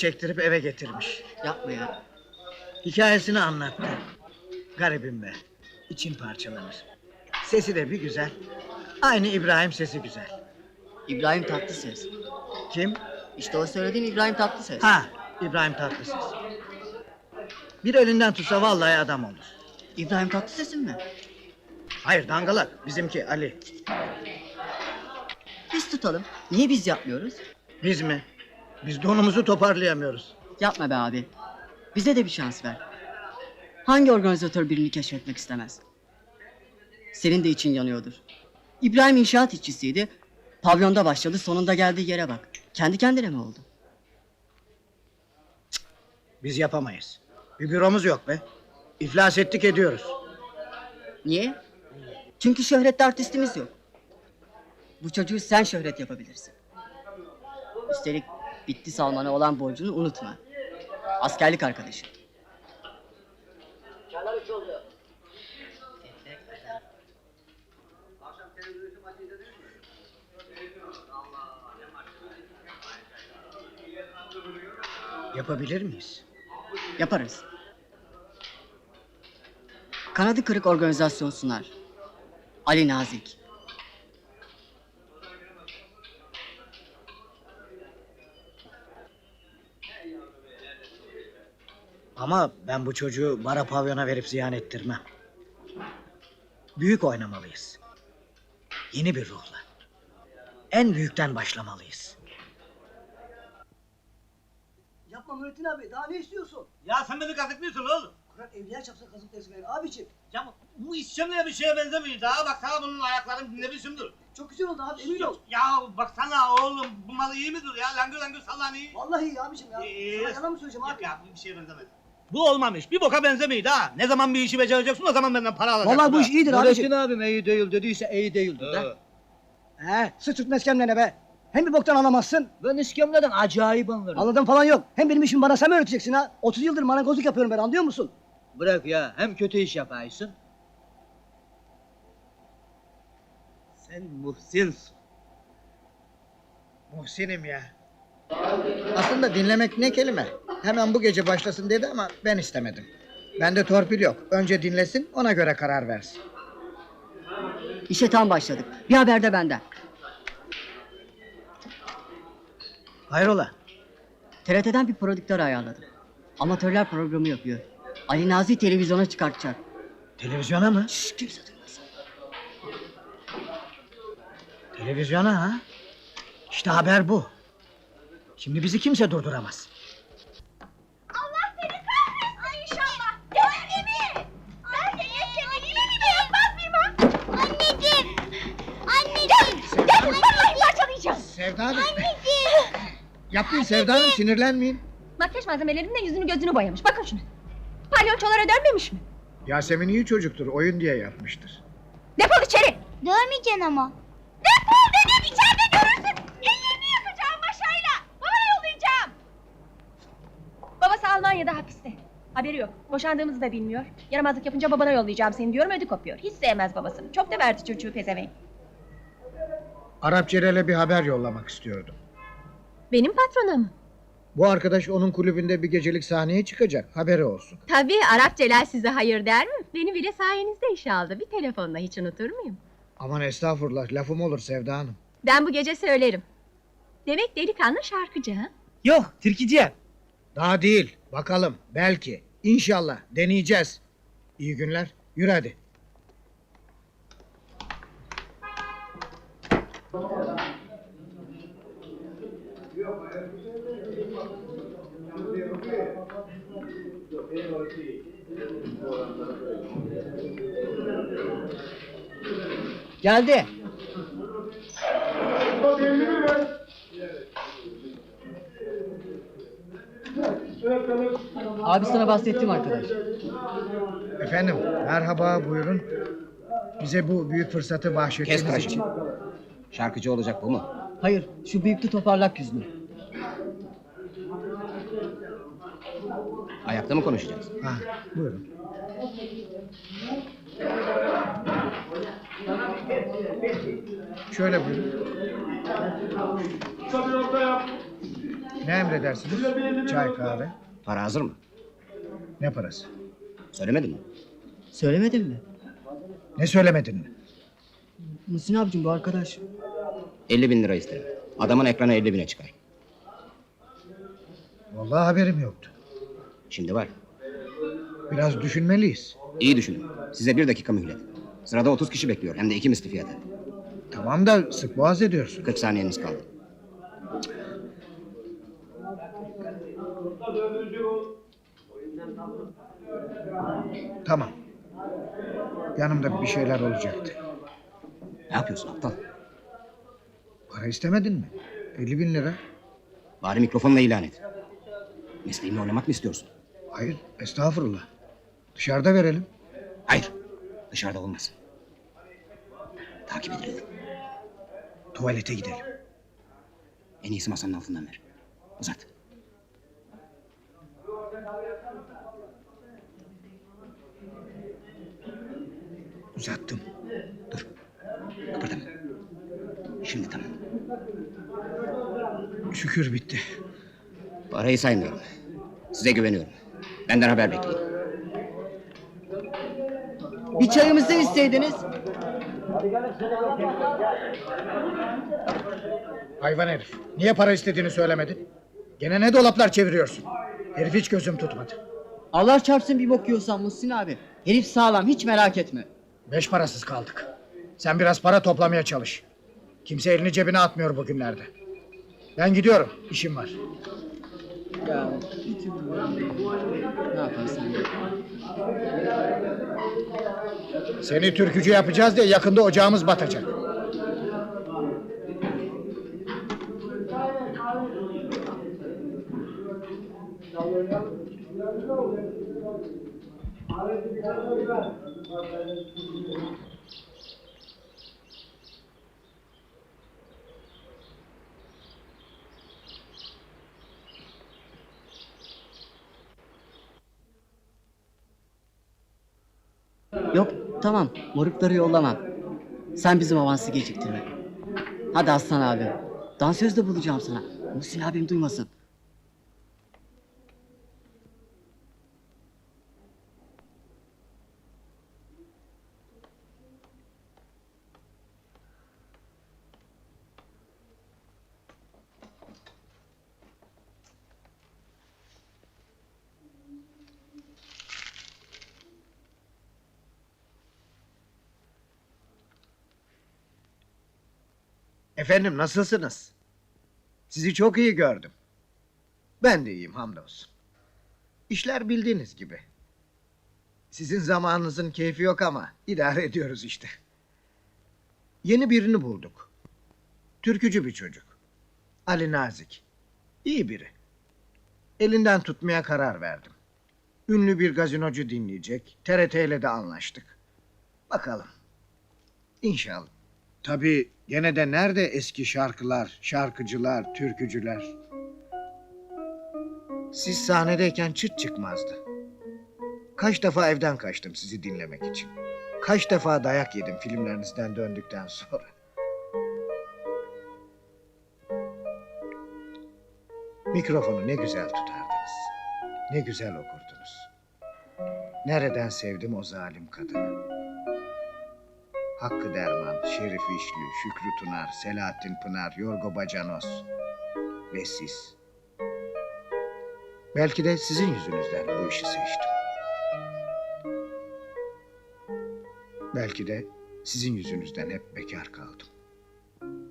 çektirip eve getirmiş. Yapma ya. Hikayesini anlattı. Garibim be. İçim parçalanır. Sesi de bir güzel. Aynı İbrahim sesi güzel. İbrahim Tatlıses. Kim? İşte o söylediğim İbrahim Tatlıses. Ha, İbrahim Tatlıses. Bir elinden tutsa vallahi adam olur. İbrahim Tatlıses'in mi? Hayır dangalak, bizimki Ali. Biz tutalım. Niye biz yapmıyoruz? Biz mi? Biz donumuzu toparlayamıyoruz. Yapma be abi. Bize de bir şans ver. Hangi organizatör birini keşfetmek istemez? Senin de için yanıyordur. İbrahim inşaat işçisiydi. Pavyonda başladı sonunda geldiği yere bak. Kendi kendine mi oldu? Biz yapamayız. Bir büromuz yok be. İflas ettik ediyoruz. Niye? Çünkü şöhretli artistimiz yok. Bu çocuğu sen şöhret yapabilirsin. Üstelik bitti Salman'a olan borcunu unutma. Askerlik arkadaşı. Yapabilir miyiz? Yaparız. Kanadı kırık organizasyon sunar. Ali Nazik. Ama ben bu çocuğu bara pavyona verip ziyan ettirmem. Büyük oynamalıyız. Yeni bir ruhla. En büyükten başlamalıyız. Yapma Nurettin abi daha ne istiyorsun? Ya sen beni kazıklıyorsun oğlum. Kur'an evliya çapsa kazık desin beni abicim. Ya bu işçemeye bir şeye benzemiyor. Daha bak sana bunun ayaklarını dinlemişimdir. Çok güzel oldu abi emin ol. Ya baksana oğlum bu mal iyi midir ya? Langır langır sallan iyi. Vallahi iyi abicim ya. Ee, Sana yalan mı söyleyeceğim Yok abi? ya bu bir şeye benzemez. Bu olmamış. Bir boka benzemiyor ha. Ne zaman bir işi becereceksin o zaman benden para alacaksın. Vallahi bu iş iyidir abicim. abim iyi değil dediyse iyi değildir Ee, He sıçırtma iskemlene be. Hem bir boktan anlamazsın. Ben iskemleden acayip anlarım. Anladığım falan yok. Hem benim işimi bana sen mi öğreteceksin ha? 30 yıldır marangozluk yapıyorum ben anlıyor musun? Bırak ya hem kötü iş yapaysın. Sen Muhsin'sin. Muhsinim ya. Aslında dinlemek ne kelime? Hemen bu gece başlasın dedi ama ben istemedim. Bende torpil yok. Önce dinlesin ona göre karar versin. İşe tam başladık. Bir haber de benden. Hayrola? TRT'den bir prodüktör ayarladım. Amatörler programı yapıyor. Ali Nazi televizyona çıkartacak. Televizyona mı? Şşş kimse duymasın. Televizyona ha? İşte haber bu. Şimdi bizi kimse durduramaz. Allah seni kahretsin inşallah. Geldi mi? Ben de yetkeniyle mi yapmaz mıyım ha? Anneciğim. Anneciğim. Gel, gel vallahi parçalayacağım. Sevda Hanım. Anneciğim. Yapmayın Sevda Hanım sinirlenmeyin. Makyaj malzemelerinden yüzünü gözünü boyamış. Bakın şuna. Palyonçolara dönmemiş mi? Yasemin iyi çocuktur. Oyun diye yapmıştır. Defol içeri. Dövmeyeceksin ama. Defol dedim içeride görürsün. Ellerini yakacağım maşayla. Babana yollayacağım. Babası Almanya'da hapiste. Haberi yok. Boşandığımızı da bilmiyor. Yaramazlık yapınca babana yollayacağım seni diyorum ödü kopuyor. Hiç sevmez babasını. Çok da verdi çocuğu pezevenk. Arap Celal'e bir haber yollamak istiyordum. Benim patrona mı? Bu arkadaş onun kulübünde bir gecelik sahneye çıkacak. Haberi olsun. Tabii Arap Celal size hayır der mi? Beni bile sayenizde işe aldı. Bir telefonla hiç unutur muyum? Aman estağfurullah lafım olur Sevda Hanım. Ben bu gece söylerim. Demek delikanlı şarkıcı ha? Yok Türkiye. Daha değil. Bakalım. Belki. İnşallah. Deneyeceğiz. İyi günler. Yürü hadi. Geldi. Abi sana bahsettiğim arkadaş. Efendim. Merhaba buyurun. Bize bu büyük fırsatı bahşettiğiniz için. Şarkıcı olacak bu mu? Hayır, şu büyüklü toparlak yüzlü. Ayakta mı konuşacağız? Ha, buyurun. Şöyle buyurun. Ne emredersiniz? Çay, kahve. Para hazır mı? Ne parası? Söylemedin mi? Söylemedin mi? Ne söylemedin mi? Muhsin abicim bu arkadaş. 50 bin lira isterim. Adamın ekranı 50 bine çıkar. Vallahi haberim yoktu. Şimdi var. Biraz düşünmeliyiz. İyi düşünün. Size bir dakika mühlet. Sırada 30 kişi bekliyor. Hem de iki misli fiyata. Tamam da sık boğaz ediyorsun. 40 saniyeniz kaldı. Tamam. Yanımda bir şeyler olacaktı. Ne yapıyorsun aptal? Para istemedin mi? 50 bin lira. Bari mikrofonla ilan et. Mesleğimle oynamak mı istiyorsun? Hayır, estağfurullah. Dışarıda verelim. Hayır. Dışarıda olmaz. Takip edilelim. Tuvalete gidelim. En iyisi masanın altından ver. Uzat. Uzattım. Dur. Kıpırdama. Şimdi tamam. Şükür bitti. Parayı saymıyorum. Size güveniyorum. Benden haber bekleyin. Bir çayımızı isteydiniz. Hayvan herif. Niye para istediğini söylemedin? Gene ne dolaplar çeviriyorsun? Herif hiç gözüm tutmadı. Allah çarpsın bir bok yiyorsan Muhsin abi. Herif sağlam hiç merak etme. Beş parasız kaldık. Sen biraz para toplamaya çalış. Kimse elini cebine atmıyor bugünlerde. Ben gidiyorum. işim var. Ya ne yaparsın? Seni türkücü yapacağız diye yakında ocağımız batacak. Yok tamam morukları yollamam. Sen bizim avansı geciktirme. Hadi Aslan abi. Dansöz de bulacağım sana. Muhsin abim duymasın. Efendim nasılsınız? Sizi çok iyi gördüm. Ben de iyiyim hamdolsun. İşler bildiğiniz gibi. Sizin zamanınızın keyfi yok ama idare ediyoruz işte. Yeni birini bulduk. Türkücü bir çocuk. Ali Nazik. İyi biri. Elinden tutmaya karar verdim. Ünlü bir gazinocu dinleyecek. TRT ile de anlaştık. Bakalım. İnşallah. Tabii gene de nerede eski şarkılar, şarkıcılar, türkücüler? Siz sahnedeyken çıt çıkmazdı. Kaç defa evden kaçtım sizi dinlemek için. Kaç defa dayak yedim filmlerinizden döndükten sonra. Mikrofonu ne güzel tutardınız. Ne güzel okurdunuz. Nereden sevdim o zalim kadını. Hakkı Derman, Şerif İşli, Şükrü Tunar, Selahattin Pınar, Yorgo Bacanos ve siz. Belki de sizin yüzünüzden bu işi seçtim. Belki de sizin yüzünüzden hep bekar kaldım.